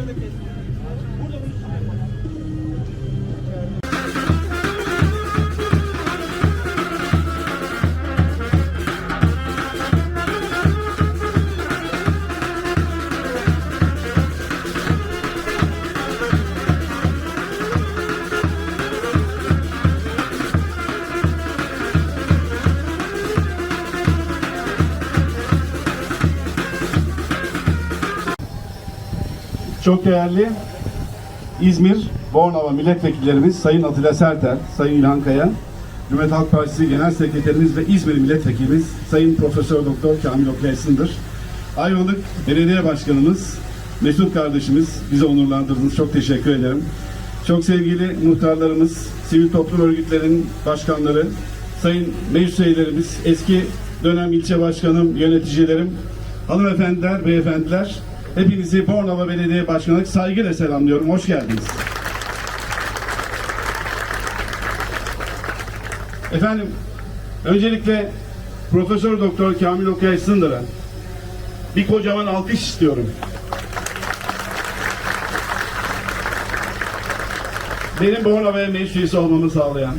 Nerede kestin? Burada bunu yapalım. Çok değerli İzmir Bornova milletvekillerimiz Sayın Atilla Serter, Sayın İlhan Kaya, Cumhuriyet Halk Partisi Genel Sekreterimiz ve İzmir Milletvekilimiz Sayın Profesör Doktor Kamil Okyaysın'dır. Ayvalık Belediye Başkanımız Mesut kardeşimiz bize onurlandırdınız. Çok teşekkür ederim. Çok sevgili muhtarlarımız, sivil toplum örgütlerinin başkanları, sayın meclis üyelerimiz, eski dönem ilçe başkanım, yöneticilerim, hanımefendiler, beyefendiler, hepinizi Bornova Belediye Başkanı saygıyla selamlıyorum. Hoş geldiniz. Efendim, öncelikle Profesör Doktor Kamil Okay Sındır'a bir kocaman alkış istiyorum. Benim Bornova'ya meclis olmamı sağlayan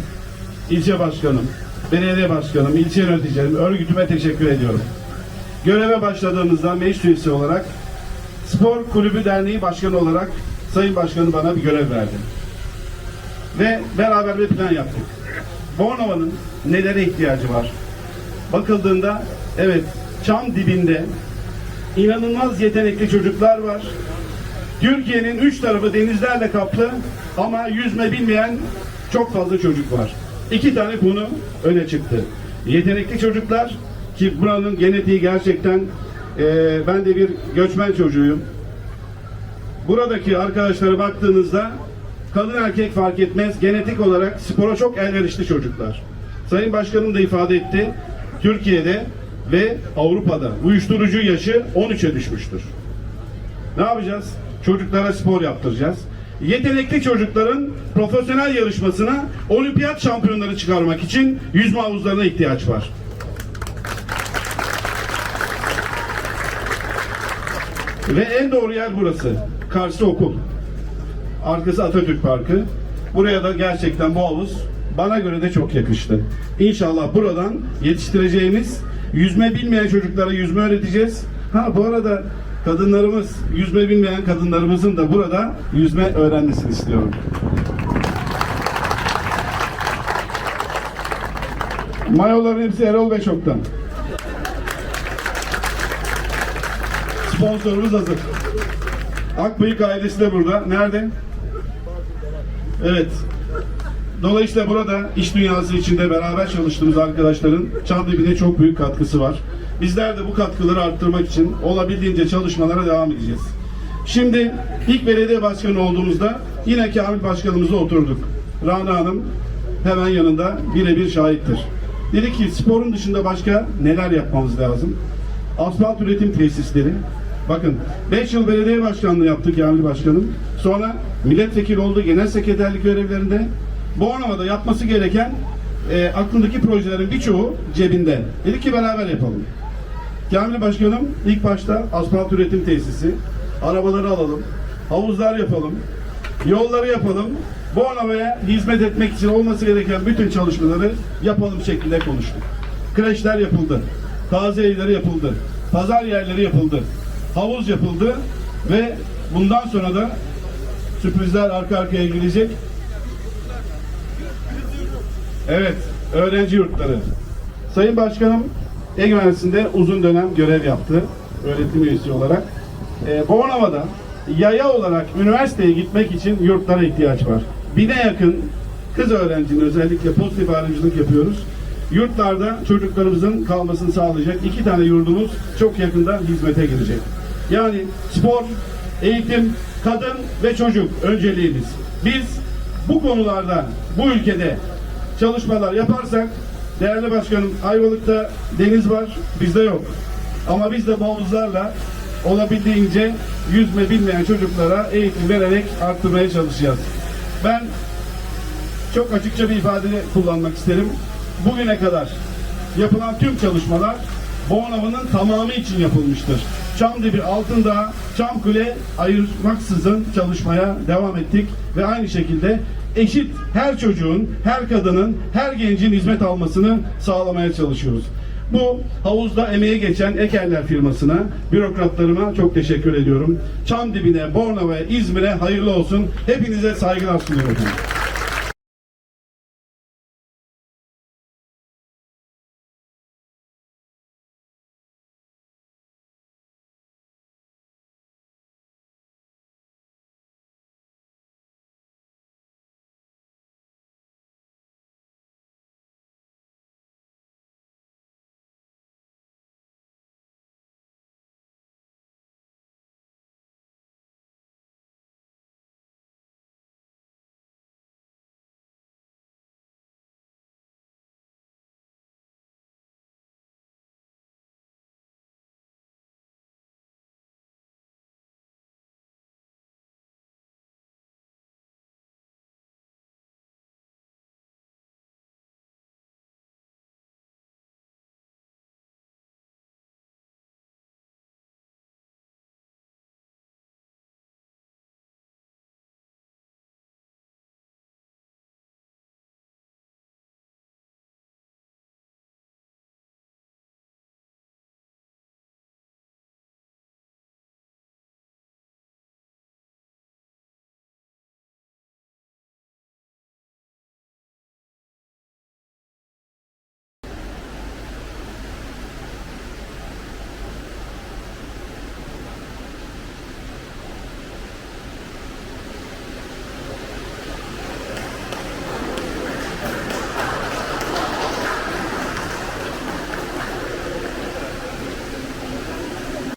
ilçe başkanım, belediye başkanım, ilçe yöneticilerim, örgütüme teşekkür ediyorum. Göreve başladığımızda meclis üyesi olarak Spor Kulübü Derneği Başkanı olarak Sayın Başkanı bana bir görev verdi. Ve beraber bir plan yaptık. Bornova'nın nelere ihtiyacı var? Bakıldığında evet çam dibinde inanılmaz yetenekli çocuklar var. Türkiye'nin üç tarafı denizlerle kaplı ama yüzme bilmeyen çok fazla çocuk var. İki tane konu öne çıktı. Yetenekli çocuklar ki buranın genetiği gerçekten eee, ben de bir göçmen çocuğuyum. Buradaki arkadaşlara baktığınızda kadın erkek fark etmez genetik olarak spora çok elverişli çocuklar. Sayın Başkanım da ifade etti. Türkiye'de ve Avrupa'da uyuşturucu yaşı 13'e düşmüştür. Ne yapacağız? Çocuklara spor yaptıracağız. Yetenekli çocukların profesyonel yarışmasına olimpiyat şampiyonları çıkarmak için yüzme havuzlarına ihtiyaç var. Ve en doğru yer burası. Karşı okul. Arkası Atatürk Parkı. Buraya da gerçekten bu havuz bana göre de çok yakıştı. İnşallah buradan yetiştireceğimiz yüzme bilmeyen çocuklara yüzme öğreteceğiz. Ha bu arada kadınlarımız, yüzme bilmeyen kadınlarımızın da burada yüzme öğrenmesini istiyorum. Mayoların hepsi Erol Beşok'tan. Sponsorumuz hazır. Akbıyık ailesi de burada. Nerede? Evet. Dolayısıyla burada iş dünyası içinde beraber çalıştığımız arkadaşların Çamlıbine çok büyük katkısı var. Bizler de bu katkıları arttırmak için olabildiğince çalışmalara devam edeceğiz. Şimdi ilk belediye başkanı olduğumuzda yine Kamil Başkanımızla oturduk. Rana Hanım hemen yanında birebir şahittir. Dedi ki sporun dışında başka neler yapmamız lazım? Asfalt üretim tesisleri, Bakın 5 yıl belediye başkanlığı yaptık Kamil Başkanım. Sonra milletvekili oldu genel sekreterlik görevlerinde. Bornova'da yapması gereken e, aklındaki projelerin birçoğu cebinde. Dedik ki beraber yapalım. Kamil Başkanım ilk başta asfalt üretim tesisi, arabaları alalım, havuzlar yapalım, yolları yapalım. Bornova'ya hizmet etmek için olması gereken bütün çalışmaları yapalım şeklinde konuştuk. Kreşler yapıldı, taze evleri yapıldı, pazar yerleri yapıldı, havuz yapıldı ve bundan sonra da sürprizler arka arkaya gelecek. Evet, öğrenci yurtları. Sayın Başkanım Ege Üniversitesi'nde uzun dönem görev yaptı öğretim üyesi olarak. Ee, Bornova'da yaya olarak üniversiteye gitmek için yurtlara ihtiyaç var. Bine yakın kız öğrencinin özellikle pozitif ayrımcılık yapıyoruz. Yurtlarda çocuklarımızın kalmasını sağlayacak iki tane yurdumuz çok yakında hizmete girecek. Yani spor, eğitim, kadın ve çocuk önceliğimiz. Biz bu konularda bu ülkede çalışmalar yaparsak değerli başkanım Ayvalık'ta deniz var bizde yok. Ama biz de bu olabildiğince yüzme bilmeyen çocuklara eğitim vererek arttırmaya çalışacağız. Ben çok açıkça bir ifade kullanmak isterim. Bugüne kadar yapılan tüm çalışmalar Bornova'nın tamamı için yapılmıştır. Çamdibi Altındağ, Çamkule ayırmaksızın çalışmaya devam ettik ve aynı şekilde eşit her çocuğun, her kadının, her gencin hizmet almasını sağlamaya çalışıyoruz. Bu havuzda emeği geçen Ekerler firmasına, bürokratlarıma çok teşekkür ediyorum. Çam dibine, Bornova'ya, İzmir'e hayırlı olsun. Hepinize saygılar sunuyorum.